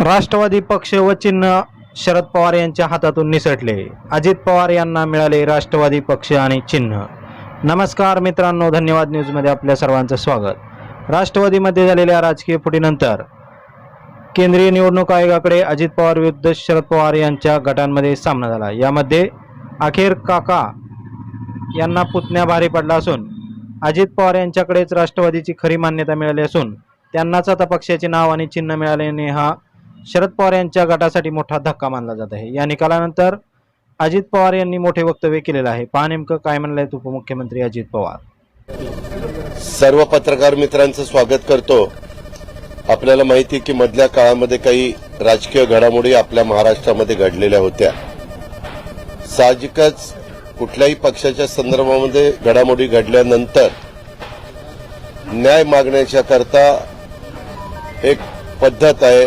राष्ट्रवादी पक्ष व चिन्ह शरद पवार यांच्या हातातून निसटले. अजित पवार यांना मिळाले राष्ट्रवादी पक्ष आणि चिन्ह. नमस्कार मित्रांनो धन्यवाद न्यूजमध्ये आपल्या सर्वांचं स्वागत. राष्ट्रवादीमध्ये झालेल्या राजकीय फुटीनंतर केंद्रीय निवडणूक आयोगाकडे अजित पवार विरुद्ध शरद पवार यांच्या गटांमध्ये सामना झाला. यामध्ये अखेर काका यांना पुतण्या भारी पडला असून अजित पवार यांच्याकडेच राष्ट्रवादीची खरी मान्यता मिळाली असून त्यांनाच आता पक्षाचे नाव आणि चिन्ह मिळाल्याने हा शरद पवार यांच्या गटासाठी मोठा धक्का मानला जात आहे. या निकालानंतर अजित पवार यांनी मोठे वक्तव्य केलेलं आहे. पहा नेमकं काय म्हणलंय उपमुख्यमंत्री अजित पवार. सर्व पत्रकार मित्रांचं स्वागत करतो. आपल्याला माहिती आहे की मधल्या काळामध्ये काही राजकीय घडामोडी आपल्या महाराष्ट्रामध्ये घडलेल्या होत्या. साहजिकच कुठल्याही पक्षाच्या संदर्भामध्ये घडामोडी घडल्यानंतर न्याय मागण्याच्या करता एक पद्धत आहे.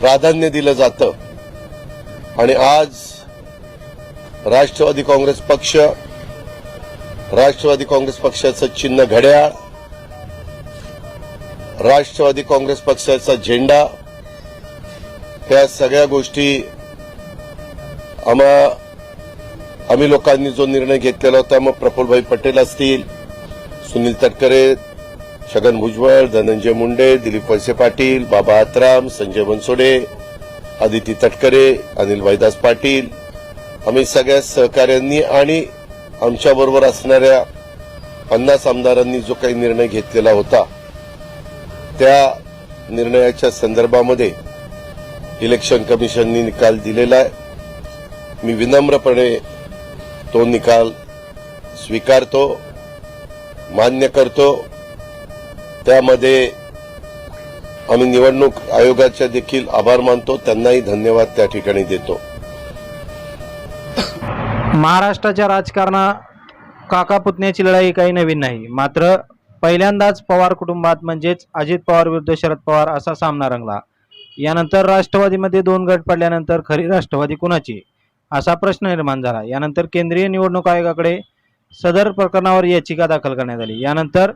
प्राधान्य दिलं जातं. आणि आज राष्ट्रवादी काँग्रेस पक्ष राष्ट्रवादी काँग्रेस पक्षाचं चिन्ह घड्याळ राष्ट्रवादी काँग्रेस पक्षाचा झेंडा ह्या सगळ्या गोष्टी आम्हा आम्ही लोकांनी जो निर्णय घेतलेला होता मग प्रफुल्लभाई पटेल असतील सुनील तटकरे छगन भुजबळ धनंजय मुंडे दिलीप वळसे पाटील बाबा आत्राम संजय बनसोडे आदिती तटकरे अनिल वैदास पाटील आम्ही सगळ्या सहकाऱ्यांनी आणि आमच्याबरोबर असणाऱ्या पन्नास आमदारांनी जो काही निर्णय घेतलेला होता त्या निर्णयाच्या संदर्भामध्ये इलेक्शन कमिशननी निकाल दिलेला आहे. मी विनम्रपणे तो निकाल स्वीकारतो मान्य करतो. त्यामध्ये आम्ही निवडणूक आयोगाचे देखील आभार मानतो. त्यांनाही धन्यवाद त्या ठिकाणी देतो. महाराष्ट्राच्या राजकारणात काका पुतण्याची लढाई काही नवीन नाही. मात्र पहिल्यांदाच पवार कुटुंबात म्हणजेच अजित पवार विरुद्ध शरद पवार असा सामना रंगला. यानंतर राष्ट्रवादीमध्ये दोन गट पडल्यानंतर खरी राष्ट्रवादी कुणाची? असा प्रश्न निर्माण झाला. यानंतर केंद्रीय निवडणूक आयोगाकडे सदर प्रकरणावर याचिका दाखल करण्यात आली. यानंतर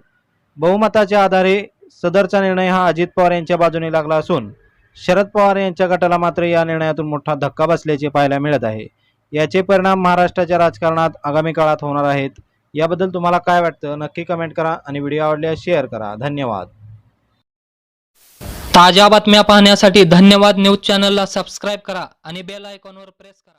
बहुमताच्या आधारे सदरचा निर्णय हा अजित पवार यांच्या बाजूने लागला असून शरद पवार यांच्या गटाला मात्र या निर्णयातून मोठा धक्का बसल्याचे पाहायला मिळत आहे. याचे परिणाम महाराष्ट्राच्या राजकारणात आगामी काळात होणार आहेत. याबद्दल तुम्हाला काय वाटतं? नक्की कमेंट करा आणि व्हिडिओ आवडल्यास शेअर करा. धन्यवाद. ताज्या बातम्या पाहण्यासाठी धन्यवाद न्यूज चॅनलला सबस्क्राईब करा आणि बेल आयकॉनवर प्रेस करा.